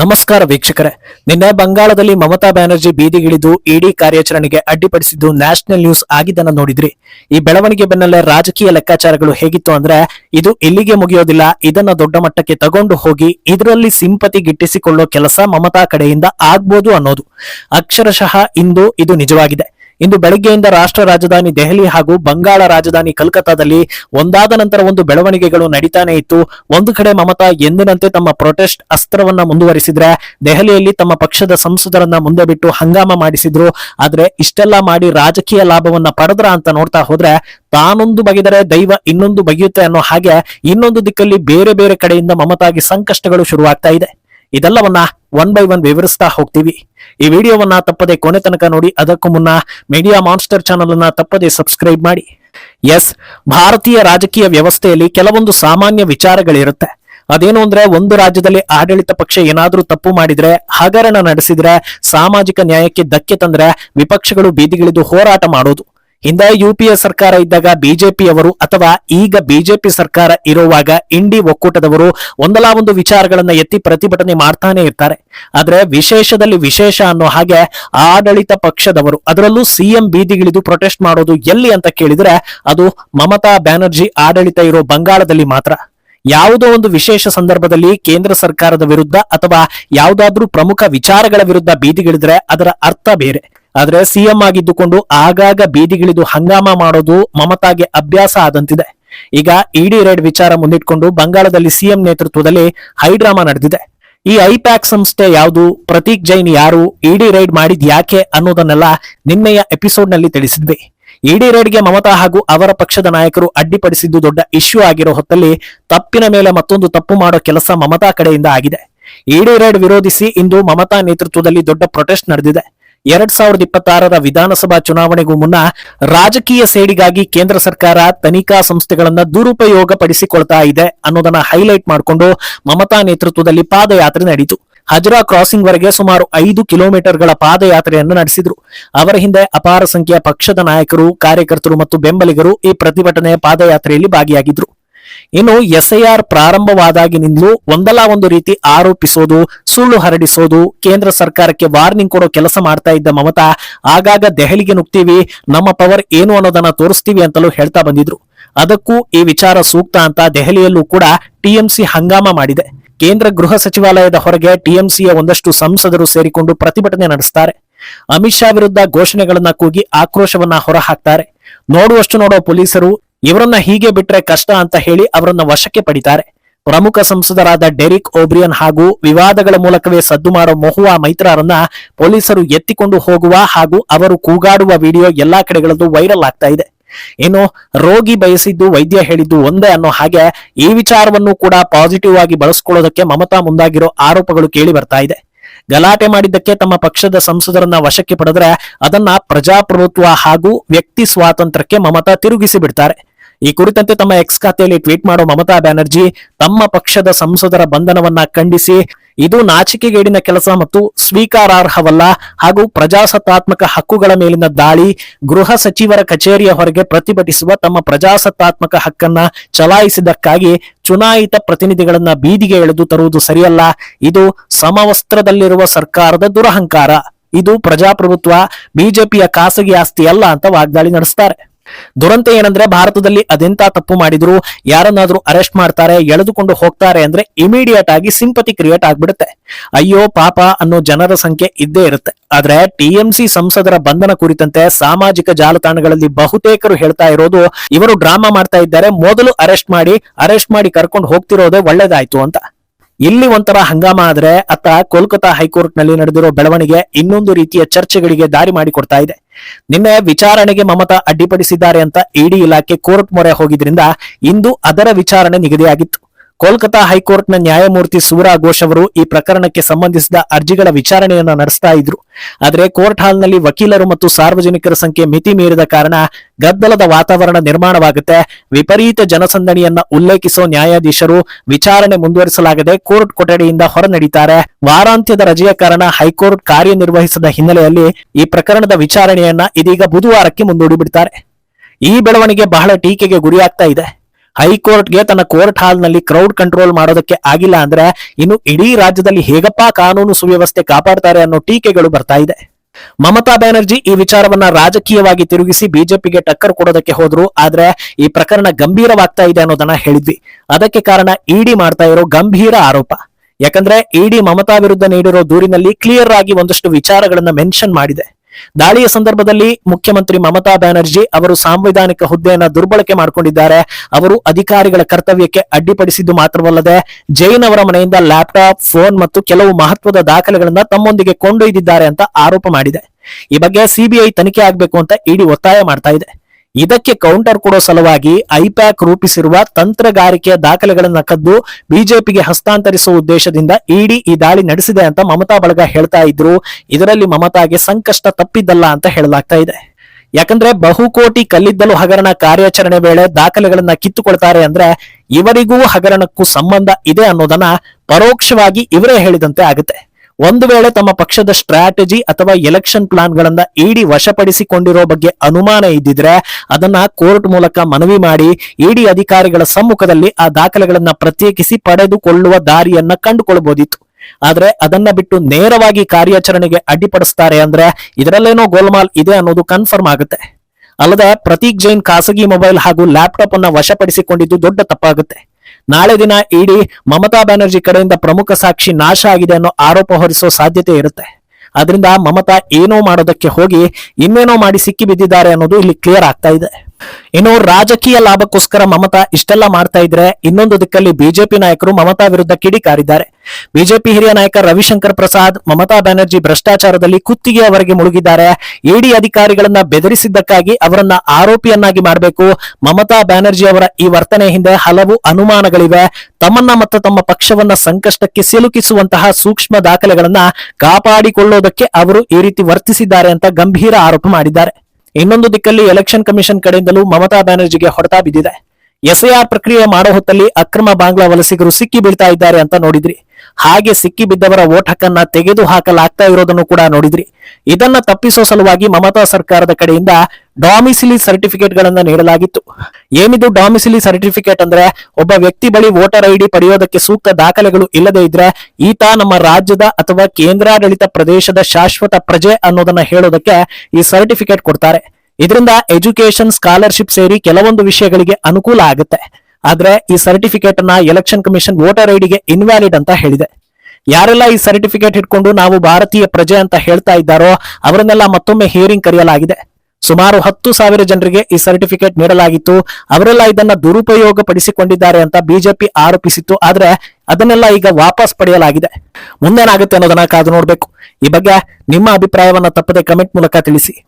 ನಮಸ್ಕಾರ ವೀಕ್ಷಕರೇ. ನಿನ್ನೆ ಬಂಗಾಳದಲ್ಲಿ ಮಮತಾ ಬ್ಯಾನರ್ಜಿ ಬೀದಿಗಿಳಿದು ಇಡಿ ಕಾರ್ಯಾಚರಣೆಗೆ ಅಡ್ಡಿಪಡಿಸಿದ್ದು ನ್ಯಾಷನಲ್ ನ್ಯೂಸ್ ಆಗಿದ್ದನ್ನು ನೋಡಿದ್ರಿ. ಈ ಬೆಳವಣಿಗೆ ಬೆನ್ನಲ್ಲೇ ರಾಜಕೀಯ ಲೆಕ್ಕಾಚಾರಗಳು ಹೇಗಿತ್ತು ಅಂದ್ರೆ ಇದು ಇಲ್ಲಿಗೆ ಮುಗಿಯೋದಿಲ್ಲ, ಇದನ್ನ ದೊಡ್ಡ ಮಟ್ಟಕ್ಕೆ ತಗೊಂಡು ಹೋಗಿ ಇದರಲ್ಲಿ ಸಿಂಪತಿ ಗಿಟ್ಟಿಸಿಕೊಳ್ಳೋ ಕೆಲಸ ಮಮತಾ ಕಡೆಯಿಂದ ಆಗ್ಬೋದು ಅನ್ನೋದು. ಅಕ್ಷರಶಃ ಇಂದು ಇದು ನಿಜವಾಗಿದೆ. ಇಂದು ಬೆಳಗ್ಗೆಯಿಂದ ರಾಷ್ಟ್ರ ರಾಜಧಾನಿ ದೆಹಲಿ ಹಾಗೂ ಬಂಗಾಳ ರಾಜಧಾನಿ ಕಲ್ಕತ್ತಾದಲ್ಲಿ ಒಂದಾದ ನಂತರ ಒಂದು ಬೆಳವಣಿಗೆಗಳು ನಡೀತಾನೆ ಇತ್ತು. ಒಂದು ಕಡೆ ಮಮತಾ ಎಂದಿನಂತೆ ತಮ್ಮ ಪ್ರೊಟೆಸ್ಟ್ ಅಸ್ತ್ರವನ್ನ ಮುಂದುವರಿಸಿದ್ರೆ ದೆಹಲಿಯಲ್ಲಿ ತಮ್ಮ ಪಕ್ಷದ ಸಂಸದರನ್ನ ಮುಂದೆ ಬಿಟ್ಟು ಹಂಗಾಮ ಮಾಡಿಸಿದ್ರು. ಆದ್ರೆ ಇಷ್ಟೆಲ್ಲ ಮಾಡಿ ರಾಜಕೀಯ ಲಾಭವನ್ನ ಪಡೆದ್ರ ಅಂತ ನೋಡ್ತಾ ಹೋದ್ರೆ ತಾನೊಂದು ಬಗೆದರೆ ದೈವ ಇನ್ನೊಂದು ಬಗೆಯುತ್ತೆ ಅನ್ನೋ ಹಾಗೆ ಇನ್ನೊಂದು ದಿಕ್ಕಲ್ಲಿ ಬೇರೆ ಬೇರೆ ಕಡೆಯಿಂದ ಮಮತಾಗಿ ಸಂಕಷ್ಟಗಳು ಶುರುವಾಗ್ತಾ ಇದೆ. ಇದೆಲ್ಲವನ್ನ ಒನ್ ಬೈ ಒನ್ ವಿವರಿಸ್ತಾ ಹೋಗ್ತೀವಿ. ಈ ವಿಡಿಯೋವನ್ನ ತಪ್ಪದೆ ಕೊನೆ ತನಕ ನೋಡಿ, ಅದಕ್ಕೂ ಮುನ್ನ ಮೀಡಿಯಾ ಮಾನ್ಸ್ಟರ್ ಚಾನಲ್ ಅನ್ನ ತಪ್ಪದೆ ಸಬ್ಸ್ಕ್ರೈಬ್ ಮಾಡಿ. ಎಸ್ ಭಾರತೀಯ ರಾಜಕೀಯ ವ್ಯವಸ್ಥೆಯಲ್ಲಿ ಕೆಲವೊಂದು ಸಾಮಾನ್ಯ ವಿಚಾರಗಳಿರುತ್ತೆ. ಅದೇನು ಅಂದ್ರೆ, ಒಂದು ರಾಜ್ಯದಲ್ಲಿ ಆಡಳಿತ ಪಕ್ಷ ಏನಾದ್ರೂ ತಪ್ಪು ಮಾಡಿದ್ರೆ, ಹಗರಣ ನಡೆಸಿದ್ರೆ, ಸಾಮಾಜಿಕ ನ್ಯಾಯಕ್ಕೆ ಧಕ್ಕೆ ತಂದ್ರೆ, ವಿಪಕ್ಷಗಳು ಬೀದಿಗಿಳಿದು ಹೋರಾಟ ಮಾಡೋದು. ಹಿಂದೆ ಯುಪಿಎ ಸರ್ಕಾರ ಇದ್ದಾಗ ಬಿಜೆಪಿಯವರು ಅಥವಾ ಈಗ ಬಿಜೆಪಿ ಸರ್ಕಾರ ಇರುವಾಗ ಇಂಡಿ ಒಕ್ಕೂಟದವರು ಒಂದಲ್ಲ ಒಂದು ವಿಚಾರಗಳನ್ನ ಎತ್ತಿ ಪ್ರತಿಭಟನೆ ಮಾಡ್ತಾನೆ ಇರ್ತಾರೆ. ಆದ್ರೆ ವಿಶೇಷದಲ್ಲಿ ವಿಶೇಷ ಅನ್ನೋ ಹಾಗೆ ಆಡಳಿತ ಪಕ್ಷದವರು, ಅದರಲ್ಲೂ ಸಿಎಂ ಬೀದಿಗಿಳಿದು ಪ್ರೊಟೆಸ್ಟ್ ಮಾಡೋದು ಎಲ್ಲಿ ಅಂತ ಕೇಳಿದ್ರೆ ಅದು ಮಮತಾ ಬ್ಯಾನರ್ಜಿ ಆಡಳಿತ ಇರೋ ಬಂಗಾಳದಲ್ಲಿ ಮಾತ್ರ. ಯಾವುದೋ ಒಂದು ವಿಶೇಷ ಸಂದರ್ಭದಲ್ಲಿ ಕೇಂದ್ರ ಸರ್ಕಾರದ ವಿರುದ್ಧ ಅಥವಾ ಯಾವುದಾದ್ರೂ ಪ್ರಮುಖ ವಿಚಾರಗಳ ವಿರುದ್ಧ ಬೀದಿಗಿಳಿದ್ರೆ ಅದರ ಅರ್ಥ ಬೇರೆ. ಆದ್ರೆ ಸಿಎಂ ಆಗಿದ್ದುಕೊಂಡು ಆಗಾಗ ಬೀದಿಗಿಳಿದು ಹಂಗಾಮ ಮಾಡೋದು ಮಮತಾಗೆ ಅಭ್ಯಾಸ ಆದಂತಿದೆ. ಈಗ ಇಡಿ ರೇಡ್ ವಿಚಾರ ಮುಂದಿಟ್ಕೊಂಡು ಬಂಗಾಳದಲ್ಲಿ ಸಿಎಂ ನೇತೃತ್ವದಲ್ಲಿ ಹೈಡ್ರಾಮಾ ನಡೆದಿದೆ. ಈ ಐಪ್ಯಾಕ್ ಸಂಸ್ಥೆ ಯಾವುದು, ಪ್ರತೀಕ್ ಜೈನ್ ಯಾರು, ಇಡಿ ರೈಡ್ ಮಾಡಿದ್ ಯಾಕೆ ಅನ್ನೋದನ್ನೆಲ್ಲ ನಿನ್ನೆಯ ಎಪಿಸೋಡ್ನಲ್ಲಿ ತಿಳಿಸಿದ್ವಿ. ಇಡಿ ರೈಡ್ಗೆ ಮಮತಾ ಹಾಗೂ ಅವರ ಪಕ್ಷದ ನಾಯಕರು ಅಡ್ಡಿಪಡಿಸಿದ್ದು ದೊಡ್ಡ ಇಶ್ಯೂ ಆಗಿರೋ ಹೊತ್ತಲ್ಲಿ ತಪ್ಪಿನ ಮೇಲೆ ಮತ್ತೊಂದು ತಪ್ಪು ಮಾಡೋ ಕೆಲಸ ಮಮತಾ ಕಡೆಯಿಂದ ಆಗಿದೆ. ಇಡಿ ರೈಡ್ ವಿರೋಧಿಸಿ ಇಂದು ಮಮತಾ ನೇತೃತ್ವದಲ್ಲಿ ದೊಡ್ಡ ಪ್ರೊಟೆಸ್ಟ್ ನಡೆದಿದೆ. ಎರಡ್ ಸಾವಿರದ ಇಪ್ಪತ್ತಾರರ ವಿಧಾನಸಭಾ ಚುನಾವಣೆಗೂ ಮುನ್ನ ರಾಜಕೀಯ ಸೇಡಿಗಾಗಿ ಕೇಂದ್ರ ಸರ್ಕಾರ ತನಿಖಾ ಸಂಸ್ಥೆಗಳನ್ನ ದುರುಪಯೋಗ ಪಡಿಸಿಕೊಳ್ತಾ ಇದೆ ಅನ್ನೋದನ್ನ ಹೈಲೈಟ್ ಮಾಡಿಕೊಂಡು ಮಮತಾ ನೇತೃತ್ವದಲ್ಲಿ ಪಾದಯಾತ್ರೆ ನಡೆಯಿತು ಹಜರಾ ಕ್ರಾಸಿಂಗ್ ವರೆಗೆ ಸುಮಾರು ಐದು ಕಿಲೋಮೀಟರ್ಗಳ ಪಾದಯಾತ್ರೆಯನ್ನು ನಡೆಸಿದ್ರು. ಅವರ ಹಿಂದೆ ಅಪಾರ ಸಂಖ್ಯೆಯ ಪಕ್ಷದ ನಾಯಕರು, ಕಾರ್ಯಕರ್ತರು ಮತ್ತು ಬೆಂಬಲಿಗರು ಈ ಪ್ರತಿಭಟನೆಯ ಪಾದಯಾತ್ರೆಯಲ್ಲಿ ಭಾಗಿಯಾಗಿದ್ರು. ಇನ್ನು ಎಸ್ಐಆರ್ ಪ್ರಾರಂಭವಾದಾಗಿನಿಂದಲೂ ಒಂದಲ್ಲ ಒಂದು ರೀತಿ ಆರೋಪಿಸೋದು, ಸುಳ್ಳು ಹರಡಿಸೋದು, ಕೇಂದ್ರ ಸರ್ಕಾರಕ್ಕೆ ವಾರ್ನಿಂಗ್ ಕೊಡೋ ಕೆಲಸ ಮಾಡ್ತಾ ಇದ್ದ ಮಮತಾ ಆಗಾಗ ದೆಹಲಿಗೆ ನುಗ್ತೀವಿ, ನಮ್ಮ ಪವರ್ ಏನು ಅನ್ನೋದನ್ನ ತೋರಿಸ್ತೀವಿ ಅಂತಲೂ ಹೇಳ್ತಾ ಬಂದಿದ್ರು. ಅದಕ್ಕೂ ಈ ವಿಚಾರ ಸೂಕ್ತ ಅಂತ ದೆಹಲಿಯಲ್ಲೂ ಕೂಡ ಟಿಎಂಸಿ ಹಂಗಾಮ ಮಾಡಿದೆ. ಕೇಂದ್ರ ಗೃಹ ಸಚಿವಾಲಯದ ಹೊರಗೆ ಟಿಎಂಸಿಯ ಒಂದಷ್ಟು ಸಂಸದರು ಸೇರಿಕೊಂಡು ಪ್ರತಿಭಟನೆ ನಡೆಸ್ತಾರೆ. ಅಮಿತ್ ಶಾ ವಿರುದ್ಧ ಘೋಷಣೆಗಳನ್ನ ಕೂಗಿ ಆಕ್ರೋಶವನ್ನ ಹೊರಹಾಕ್ತಾರೆ. ನೋಡುವಷ್ಟು ನೋಡೋ ಪೊಲೀಸರು ಇವರನ್ನ ಹೀಗೆ ಬಿಟ್ರೆ ಕಷ್ಟ ಅಂತ ಹೇಳಿ ಅವರನ್ನ ವಶಕ್ಕೆ ಪಡಿತಾರೆ. ಪ್ರಮುಖ ಸಂಸದರಾದ ಡೆರಿಕ್ ಓಬ್ರಿಯನ್ ಹಾಗೂ ವಿವಾದಗಳ ಮೂಲಕವೇ ಸದ್ದು ಮಾಡೋ ಮೊಹುವಾ ಮೈತ್ರಾರನ್ನ ಪೊಲೀಸರು ಎತ್ತಿಕೊಂಡು ಹೋಗುವ ಹಾಗೂ ಅವರು ಕೂಗಾಡುವ ವಿಡಿಯೋ ಎಲ್ಲಾ ಕಡೆಗಳಲ್ಲೂ ವೈರಲ್ ಆಗ್ತಾ ಇದೆ. ಏನು, ರೋಗಿ ಬಯಸಿದ್ದು ವೈದ್ಯ ಹೇಳಿದ್ದು ಒಂದೇ ಅನ್ನೋ ಹಾಗೆ ಈ ವಿಚಾರವನ್ನು ಕೂಡ ಪಾಸಿಟಿವ್ ಆಗಿ ಬಳಸ್ಕೊಳ್ಳೋದಕ್ಕೆ ಮಮತಾ ಮುಂದಾಗಿರೋ ಆರೋಪಗಳು ಕೇಳಿ ಬರ್ತಾ ಇದೆ. ಗಲಾಟೆ ಮಾಡಿದ್ದಕ್ಕೆ ತಮ್ಮ ಪಕ್ಷದ ಸಂಸದರನ್ನ ವಶಕ್ಕೆ ಪಡೆದ್ರೆ ಅದನ್ನ ಪ್ರಜಾಪ್ರಭುತ್ವ ಹಾಗೂ ವ್ಯಕ್ತಿ ಸ್ವಾತಂತ್ರ್ಯಕ್ಕೆ ಮಮತಾ ತಿರುಗಿಸಿ ಬಿಡ್ತಾರೆ. ಈ ಕುರಿತಂತೆ ತಮ್ಮ ಎಕ್ಸ್ ಖಾತೆಯಲ್ಲಿ ಟ್ವೀಟ್ ಮಾಡೋ ಮಮತಾ ಬ್ಯಾನರ್ಜಿ ತಮ್ಮ ಪಕ್ಷದ ಸಂಸದರ ಬಂಧನವನ್ನ ಖಂಡಿಸಿ, ಇದು ನಾಚಿಕೆಗೇಡಿನ ಕೆಲಸ ಮತ್ತು ಸ್ವೀಕಾರಾರ್ಹವಲ್ಲ ಹಾಗೂ ಪ್ರಜಾಸತ್ತಾತ್ಮಕ ಹಕ್ಕುಗಳ ಮೇಲಿನ ದಾಳಿ, ಗೃಹ ಸಚಿವರ ಕಚೇರಿಯ ಹೊರಗೆ ಪ್ರತಿಭಟಿಸುವ ತಮ್ಮ ಪ್ರಜಾಸತ್ತಾತ್ಮಕ ಹಕ್ಕನ್ನ ಚಲಾಯಿಸಿದ್ದಕ್ಕಾಗಿ ಚುನಾಯಿತ ಪ್ರತಿನಿಧಿಗಳನ್ನ ಬೀದಿಗೆ ಎಳೆದು ತರುವುದು ಸರಿಯಲ್ಲ. ಇದು ಸಮವಸ್ತ್ರದಲ್ಲಿರುವ ಸರ್ಕಾರದ ದುರಹಂಕಾರ. ಇದು ಪ್ರಜಾಪ್ರಭುತ್ವ, ಬಿಜೆಪಿಯ ಖಾಸಗಿ ಆಸ್ತಿ ಅಲ್ಲ ಅಂತ ವಾಗ್ದಾಳಿ ನಡೆಸ್ತಾರೆ. ದುರಂತ ಏನಂದ್ರೆ ಭಾರತದಲ್ಲಿ ಅದೆಂತ ತಪ್ಪು ಮಾಡಿದ್ರು? ಯಾರನ್ನಾದ್ರೂ ಅರೆಸ್ಟ್ ಮಾಡ್ತಾರೆ, ಎಳೆದುಕೊಂಡು ಹೋಗ್ತಾರೆ ಅಂದ್ರೆ ಇಮಿಡಿಯೇಟ್ ಆಗಿ ಸಿಂಪತಿ ಕ್ರಿಯೇಟ್ ಆಗ್ಬಿಡುತ್ತೆ. ಅಯ್ಯೋ ಪಾಪ ಅನ್ನೋ ಜನರ ಸಂಖ್ಯೆ ಇದ್ದೇ ಇರುತ್ತೆ. ಆದ್ರೆ ಟಿಎಂಸಿ ಸಂಸದರ ಬಂಧನ ಕುರಿತಂತೆ ಸಾಮಾಜಿಕ ಜಾಲತಾಣಗಳಲ್ಲಿ ಬಹುತೇಕರು ಹೇಳ್ತಾ ಇರೋದು, ಇವರು ಡ್ರಾಮಾ ಮಾಡ್ತಾ ಇದ್ದಾರೆ, ಮೊದಲು ಅರೆಸ್ಟ್ ಮಾಡಿ ಅರೆಸ್ಟ್ ಮಾಡಿ ಕರ್ಕೊಂಡು ಹೋಗ್ತಿರೋದೇ ಒಳ್ಳೇದಾಯ್ತು ಅಂತ. ಇಲ್ಲಿ ಒಂಥರ ಹಂಗಾಮ ಆದ್ರೆ ಅತ್ತ ಕೋಲ್ಕತಾ ಹೈಕೋರ್ಟ್ನಲ್ಲಿ ನಡೆದಿರೋ ಬೆಳವಣಿಗೆ ಇನ್ನೊಂದು ರೀತಿಯ ಚರ್ಚೆಗಳಿಗೆ ದಾರಿ ಮಾಡಿಕೊಡ್ತಾ ಇದೆ. ನಿನ್ನೆ ವಿಚಾರಣೆಗೆ ಮಮತಾ ಅಡ್ಡಿಪಡಿಸಿದ್ದಾರೆ ಅಂತ ಇಡಿ ಇಲಾಖೆ ಕೋರ್ಟ್ ಮೊರೆ ಹೋಗಿದ್ರಿಂದ ಇಂದು ಅದರ ವಿಚಾರಣೆ ನಿಗದಿಯಾಗಿತ್ತು. ಕೋಲ್ಕತಾ ಹೈಕೋರ್ಟ್ನ ನ್ಯಾಯಮೂರ್ತಿ ಸೂರಾ ಘೋಷ್ ಅವರು ಈ ಪ್ರಕರಣಕ್ಕೆ ಸಂಬಂಧಿಸಿದ ಅರ್ಜಿಗಳ ವಿಚಾರಣೆಯನ್ನು ನಡೆಸ್ತಾ ಇದ್ರು. ಆದರೆ ಕೋರ್ಟ್ ಹಾಲ್ನಲ್ಲಿ ವಕೀಲರು ಮತ್ತು ಸಾರ್ವಜನಿಕರ ಸಂಖ್ಯೆ ಮಿತಿ ಮೀರಿದ ಕಾರಣ ಗದ್ದಲದ ವಾತಾವರಣ ನಿರ್ಮಾಣವಾಗುತ್ತೆ. ವಿಪರೀತ ಜನಸಂದಣಿಯನ್ನ ಉಲ್ಲೇಖಿಸೋ ನ್ಯಾಯಾಧೀಶರು ವಿಚಾರಣೆ ಮುಂದುವರಿಸಲಾಗದೆ ಕೋರ್ಟ್ ಕೊಠಡಿಯಿಂದ ಹೊರ ನಡೀತಾರೆ ವಾರಾಂತ್ಯದ ರಜೆಯ ಕಾರಣ ಹೈಕೋರ್ಟ್ ಕಾರ್ಯನಿರ್ವಹಿಸದ ಹಿನ್ನೆಲೆಯಲ್ಲಿ ಈ ಪ್ರಕರಣದ ವಿಚಾರಣೆಯನ್ನ ಇದೀಗ ಬುಧವಾರಕ್ಕೆ ಮುಂದೂಡಿಬಿಡ್ತಾರೆ ಈ ಬೆಳವಣಿಗೆ ಬಹಳ ಟೀಕೆಗೆ ಗುರಿಯಾಗ್ತಾ ಇದೆ. ಹೈಕೋರ್ಟ್ಗೆ ತನ್ನ ಕೋರ್ಟ್ ಹಾಲ್ನಲ್ಲಿ ಕ್ರೌಡ್ ಕಂಟ್ರೋಲ್ ಮಾಡೋದಕ್ಕೆ ಆಗಿಲ್ಲ ಅಂದ್ರೆ ಇನ್ನು ಇಡೀ ರಾಜ್ಯದಲ್ಲಿ ಹೇಗಪ್ಪ ಕಾನೂನು ಸುವ್ಯವಸ್ಥೆ ಕಾಪಾಡ್ತಾರೆ ಅನ್ನೋ ಟೀಕೆಗಳು ಬರ್ತಾ ಇದೆ. ಮಮತಾ ಬ್ಯಾನರ್ಜಿ ಈ ವಿಚಾರವನ್ನ ರಾಜಕೀಯವಾಗಿ ತಿರುಗಿಸಿ ಬಿಜೆಪಿಗೆ ಟಕ್ಕರ್ ಕೊಡೋದಕ್ಕೆ ಹೋದ್ರು, ಆದ್ರೆ ಈ ಪ್ರಕರಣ ಗಂಭೀರವಾಗ್ತಾ ಇದೆ ಅನ್ನೋದನ್ನ ಹೇಳಿದ್ವಿ. ಅದಕ್ಕೆ ಕಾರಣ ಇಡಿ ಮಾಡ್ತಾ ಇರೋ ಗಂಭೀರ ಆರೋಪ. ಯಾಕಂದ್ರೆ ಇಡಿ ಮಮತಾ ವಿರುದ್ಧ ನೀಡಿರೋ ದೂರಿನಲ್ಲಿ ಕ್ಲಿಯರ್ ಆಗಿ ಒಂದಷ್ಟು ವಿಚಾರಗಳನ್ನ ಮೆನ್ಷನ್ ಮಾಡಿದೆ. ದಾಳಿಯ ಸಂದರ್ಭದಲ್ಲಿ ಮುಖ್ಯಮಂತ್ರಿ ಮಮತಾ ಬ್ಯಾನರ್ಜಿ ಅವರು ಸಾಂವಿಧಾನಿಕ ಹುದ್ದೆಯನ್ನ ದುರ್ಬಳಕೆ ಮಾಡಿಕೊಂಡಿದ್ದಾರೆ. ಅವರು ಅಧಿಕಾರಿಗಳ ಕರ್ತವ್ಯಕ್ಕೆ ಅಡ್ಡಿಪಡಿಸಿದ್ದು ಮಾತ್ರವಲ್ಲದೆ ಜೈನ್ ಅವರ ಮನೆಯಿಂದ ಲ್ಯಾಪ್ಟಾಪ್, ಫೋನ್ ಮತ್ತು ಕೆಲವು ಮಹತ್ವದ ದಾಖಲೆಗಳನ್ನ ತಮ್ಮೊಂದಿಗೆ ಕೊಂಡೊಯ್ದಿದ್ದಾರೆ ಅಂತ ಆರೋಪ ಮಾಡಿದೆ. ಈ ಬಗ್ಗೆ ಸಿಬಿಐ ತನಿಖೆ ಆಗಬೇಕು ಅಂತ ಇಡಿ ಒತ್ತಾಯ ಮಾಡ್ತಾ ಇದೆ. ಇದಕ್ಕೆ ಕೌಂಟರ್ ಕೊಡೋ ಸಲುವಾಗಿ ಐಪ್ಯಾಕ್ ರೂಪಿಸಿರುವ ತಂತ್ರಗಾರಿಕೆಯ ದಾಖಲೆಗಳನ್ನು ಕದ್ದು ಬಿಜೆಪಿಗೆ ಹಸ್ತಾಂತರಿಸುವ ಉದ್ದೇಶದಿಂದ ಇಡಿ ಈ ದಾಳಿ ನಡೆಸಿದೆ ಅಂತ ಮಮತಾ ಬಳಗ ಹೇಳ್ತಾ ಇದ್ರು. ಇದರಲ್ಲಿ ಮಮತಾಗೆ ಸಂಕಷ್ಟ ತಪ್ಪಿದ್ದಲ್ಲ ಅಂತ ಹೇಳಲಾಗ್ತಾ ಇದೆ. ಯಾಕಂದ್ರೆ ಬಹುಕೋಟಿ ಕಲ್ಲಿದ್ದಲು ಹಗರಣ ಕಾರ್ಯಾಚರಣೆ ವೇಳೆ ದಾಖಲೆಗಳನ್ನ ಕಿತ್ತುಕೊಳ್ತಾರೆ ಅಂದ್ರೆ ಇವರಿಗೂ ಹಗರಣಕ್ಕೂ ಸಂಬಂಧ ಇದೆ ಅನ್ನೋದನ್ನ ಪರೋಕ್ಷವಾಗಿ ಇವರೇ ಹೇಳಿದಂತೆ ಆಗುತ್ತೆ. ಒಂದು ವೇಳೆ ತಮ್ಮ ಪಕ್ಷದ ಸ್ಟ್ರಾಟಜಿ ಅಥವಾ ಎಲೆಕ್ಷನ್ ಪ್ಲಾನ್ಗಳನ್ನ ಇಡಿ ವಶಪಡಿಸಿಕೊಂಡಿರೋ ಬಗ್ಗೆ ಅನುಮಾನ ಇದ್ದಿದ್ರೆ ಅದನ್ನ ಕೋರ್ಟ್ ಮೂಲಕ ಮನವಿ ಮಾಡಿ ಇಡಿ ಅಧಿಕಾರಿಗಳ ಸಮ್ಮುಖದಲ್ಲಿ ಆ ದಾಖಲೆಗಳನ್ನ ಪ್ರತ್ಯೇಕಿಸಿ ಪಡೆದುಕೊಳ್ಳುವ ದಾರಿಯನ್ನ ಕಂಡುಕೊಳ್ಬಹುದಿತ್ತು ಆದ್ರೆ ಅದನ್ನ ಬಿಟ್ಟು ನೇರವಾಗಿ ಕಾರ್ಯಾಚರಣೆಗೆ ಅಡ್ಡಿಪಡಿಸ್ತಾರೆ ಅಂದ್ರೆ ಇದರಲ್ಲೇನೋ ಗೋಲ್ಮಾಲ್ ಇದೆ ಅನ್ನೋದು ಕನ್ಫರ್ಮ್ ಆಗುತ್ತೆ. ಅಲ್ಲದೆ ಪ್ರತೀಕ್ ಜೈನ್ ಖಾಸಗಿ ಮೊಬೈಲ್ ಹಾಗೂ ಲ್ಯಾಪ್ಟಾಪ್ ಅನ್ನ ವಶಪಡಿಸಿಕೊಂಡಿದ್ದು ದೊಡ್ಡ ತಪ್ಪಾಗುತ್ತೆ. ನಾಳೆ ದಿನ ಇಡಿ ಮಮತಾ ಬ್ಯಾನರ್ಜಿ ಕಡೆಯಿಂದ ಪ್ರಮುಖ ಸಾಕ್ಷಿ ನಾಶ ಆಗಿದೆ ಅನ್ನೋ ಆರೋಪ ಹೊರಿಸೋ ಸಾಧ್ಯತೆ ಇರುತ್ತೆ. ಅದರಿಂದ ಮಮತಾ ಏನೋ ಮಾಡೋದಕ್ಕೆ ಹೋಗಿ ಇನ್ನೇನೋ ಮಾಡಿ ಸಿಕ್ಕಿ ಬಿದ್ದಿದ್ದಾರೆ ಅನ್ನೋದು ಇಲ್ಲಿ ಕ್ಲಿಯರ್ ಆಗ್ತಾ ಇದೆ. ಇನ್ನು ರಾಜಕೀಯ ಲಾಭಕ್ಕೋಸ್ಕರ ಮಮತಾ ಇಷ್ಟೆಲ್ಲ ಮಾಡ್ತಾ ಇದ್ರೆ ಇನ್ನೊಂದು ದಿಕ್ಕಲ್ಲಿ ಬಿಜೆಪಿ ನಾಯಕರು ಮಮತಾ ವಿರುದ್ಧ ಕಿಡಿಕಾರಿದ್ದಾರೆ. ಬಿಜೆಪಿ ಹಿರಿಯ ನಾಯಕ ರವಿಶಂಕರ್ ಪ್ರಸಾದ್, ಮಮತಾ ಬ್ಯಾನರ್ಜಿ ಭ್ರಷ್ಟಾಚಾರದಲ್ಲಿ ಕುತ್ತಿಗೆ ಅವರಿಗೆ ಮುಳುಗಿದ್ದಾರೆ. ಇಡಿ ಅಧಿಕಾರಿಗಳನ್ನ ಬೆದರಿಸಿದ್ದಕ್ಕಾಗಿ ಅವರನ್ನ ಆರೋಪಿಯನ್ನಾಗಿ ಮಾಡಬೇಕು. ಮಮತಾ ಬ್ಯಾನರ್ಜಿ ಅವರ ಈ ವರ್ತನೆ ಹಿಂದೆ ಹಲವು ಅನುಮಾನಗಳಿವೆ. ತಮ್ಮನ್ನ ಮತ್ತು ತಮ್ಮ ಪಕ್ಷವನ್ನ ಸಂಕಷ್ಟಕ್ಕೆ ಸಿಲುಕಿಸುವಂತಹ ಸೂಕ್ಷ್ಮ ದಾಖಲೆಗಳನ್ನ ಕಾಪಾಡಿಕೊಳ್ಳೋದಕ್ಕೆ ಅವರು ಈ ರೀತಿ ವರ್ತಿಸಿದ್ದಾರೆ ಅಂತ ಗಂಭೀರ ಆರೋಪ ಮಾಡಿದ್ದಾರೆ. ಇನ್ನೊಂದು ದಿಕ್ಕಲ್ಲಿ ಎಲೆಕ್ಷನ್ ಕಮಿಷನ್ ಕಡೆಯಿಂದಲೂ ಮಮತಾ ಬ್ಯಾನರ್ಜಿಗೆ ಹೊಡೆತ ಬಿದ್ದಿದೆ. ಎಸ್ಐಆರ್ ಪ್ರಕ್ರಿಯೆ ಮಾಡೋ ಹೊತ್ತಲ್ಲಿ ಅಕ್ರಮ ಬಾಂಗ್ಲಾ ವಲಸಿಗರು ಸಿಕ್ಕಿ ಬೀಳ್ತಾ ಇದ್ದಾರೆ ಅಂತ ನೋಡಿದ್ರಿ. ಹಾಗೆ ಸಿಕ್ಕಿ ಬಿದ್ದವರ ವೋಟ್ ಹಕ್ಕನ್ನ ತೆಗೆದು ಹಾಕಲಾಗ್ತಾ ಇರೋದನ್ನು ಕೂಡ ನೋಡಿದ್ರಿ. ಇದನ್ನ ತಪ್ಪಿಸೋ ಸಲುವಾಗಿ ಮಮತಾ ಸರ್ಕಾರದ ಕಡೆಯಿಂದ ಡಾಮಿಸಿಲಿ ಸರ್ಟಿಫಿಕೇಟ್ ಗಳನ್ನ ನೀಡಲಾಗಿತ್ತು. ಏನಿದು ಡಾಮಿಸಿಲಿ ಸರ್ಟಿಫಿಕೇಟ್ ಅಂದ್ರೆ ಒಬ್ಬ ವ್ಯಕ್ತಿ ಬಳಿ ವೋಟರ್ ಐಡಿ ಪಡೆಯೋದಕ್ಕೆ ಸೂಕ್ತ ದಾಖಲೆಗಳು ಇಲ್ಲದೆ ಇದ್ರೆ ಈತ ನಮ್ಮ ರಾಜ್ಯದ ಅಥವಾ ಕೇಂದ್ರಾಡಳಿತ ಪ್ರದೇಶದ ಶಾಶ್ವತ ಪ್ರಜೆ ಅನ್ನೋದನ್ನ ಹೇಳೋದಕ್ಕೆ ಈ ಸರ್ಟಿಫಿಕೇಟ್ ಕೊಡ್ತಾರೆ. ಇದರಿಂದ ಎಜುಕೇಶನ್ ಸ್ಕಾಲರ್ಶಿಪ್ ಸೇರಿ ಕೆಲವೊಂದು ವಿಷಯಗಳಿಗೆ ಅನುಕೂಲ ಆಗುತ್ತೆ. ಆದ್ರೆ ಈ ಸರ್ಟಿಫಿಕೇಟ್ ಅನ್ನ ಎಲೆಕ್ಷನ್ ಕಮಿಷನ್ ವೋಟರ್ ಐಡಿಗೆ ಇನ್ವ್ಯಾಲಿಡ್ ಅಂತ ಹೇಳಿದೆ. ಯಾರೆಲ್ಲ ಈ ಸರ್ಟಿಫಿಕೇಟ್ ಇಟ್ಕೊಂಡು ನಾವು ಭಾರತೀಯ ಪ್ರಜೆ ಅಂತ ಹೇಳ್ತಾ ಇದ್ದಾರೋ ಅವರನ್ನೆಲ್ಲ ಮತ್ತೊಮ್ಮೆ ಹಿಯರಿಂಗ್ ಕರೆಯಲಾಗಿದೆ. ಸುಮಾರು ಹತ್ತು ಸಾವಿರ ಜನರಿಗೆ ಈ ಸರ್ಟಿಫಿಕೇಟ್ ನೀಡಲಾಗಿತ್ತು. ಅವರೆಲ್ಲ ಇದನ್ನ ದುರುಪಯೋಗ ಪಡಿಸಿಕೊಂಡಿದ್ದಾರೆ ಅಂತ ಬಿಜೆಪಿ ಆರೋಪಿಸಿತ್ತು. ಆದ್ರೆ ಅದನ್ನೆಲ್ಲ ಈಗ ವಾಪಸ್ ಪಡೆಯಲಾಗಿದೆ. ಮುಂದೇನಾಗುತ್ತೆ ಅನ್ನೋದನ್ನ ಕಾದು ನೋಡ್ಬೇಕು. ಈ ಬಗ್ಗೆ ನಿಮ್ಮ ಅಭಿಪ್ರಾಯವನ್ನ ತಪ್ಪದೆ ಕಮೆಂಟ್ ಮೂಲಕ ತಿಳಿಸಿ.